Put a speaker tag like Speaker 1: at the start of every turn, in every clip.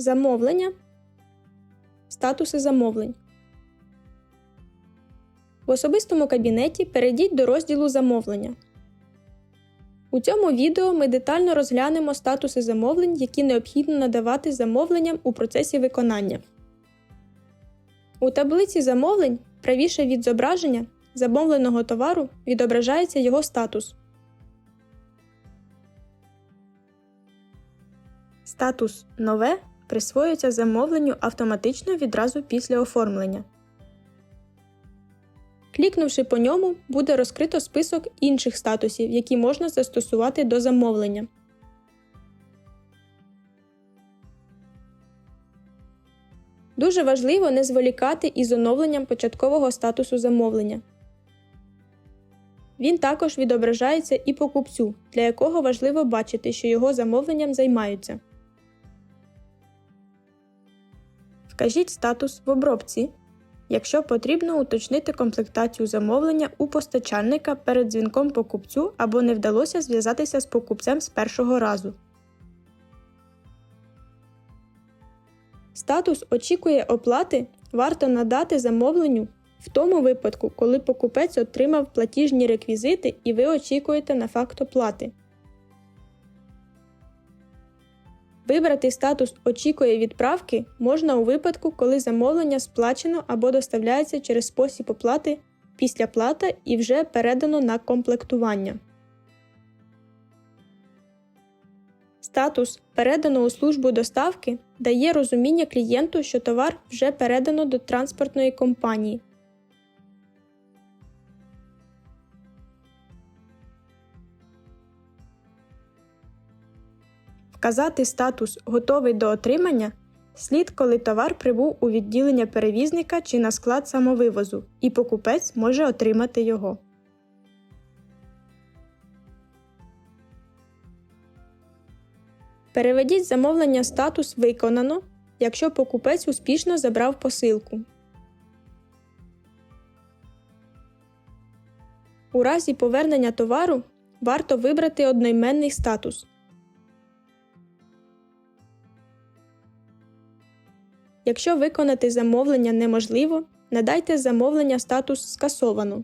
Speaker 1: Замовлення. Статуси замовлень. В особистому кабінеті перейдіть до розділу Замовлення. У цьому відео ми детально розглянемо статуси замовлень, які необхідно надавати замовленням у процесі виконання. У таблиці замовлень правіше від зображення замовленого товару відображається його статус. Статус Нове присвоюється замовленню автоматично відразу після оформлення. Клікнувши по ньому, буде розкрито список інших статусів, які можна застосувати до замовлення. Дуже важливо не зволікати із оновленням початкового статусу замовлення. Він також відображається і покупцю, для якого важливо бачити, що його замовленням займаються. Вкажіть статус в обробці, якщо потрібно уточнити комплектацію замовлення у постачальника перед дзвінком покупцю або не вдалося зв'язатися з покупцем з першого разу. Статус очікує оплати варто надати замовленню в тому випадку, коли покупець отримав платіжні реквізити і ви очікуєте на факт оплати. Вибрати статус Очікує відправки можна у випадку, коли замовлення сплачено або доставляється через спосіб оплати після плата і вже передано на комплектування. Статус Передано у службу доставки дає розуміння клієнту, що товар вже передано до транспортної компанії. Вказати статус Готовий до отримання слід, коли товар прибув у відділення перевізника чи на склад самовивозу, і покупець може отримати його. Переведіть замовлення статус Виконано, якщо покупець успішно забрав посилку. У разі повернення товару варто вибрати одноіменний статус. Якщо виконати замовлення неможливо, надайте замовлення статус Скасовано.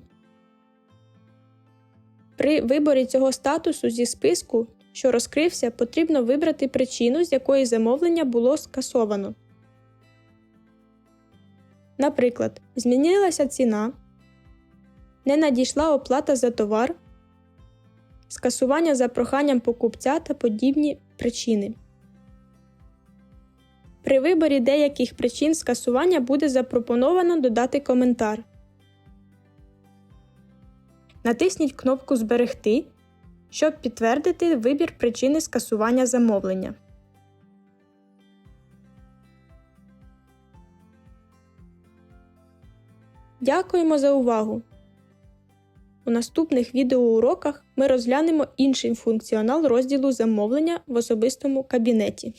Speaker 1: При виборі цього статусу зі списку, що розкрився, потрібно вибрати причину, з якої замовлення було скасовано. Наприклад, змінилася ціна, не надійшла оплата за товар, скасування за проханням покупця та подібні причини. При виборі деяких причин скасування буде запропоновано додати коментар. Натисніть кнопку Зберегти, щоб підтвердити вибір причини скасування замовлення. Дякуємо за увагу! У наступних відеоуроках ми розглянемо інший функціонал розділу замовлення в особистому кабінеті.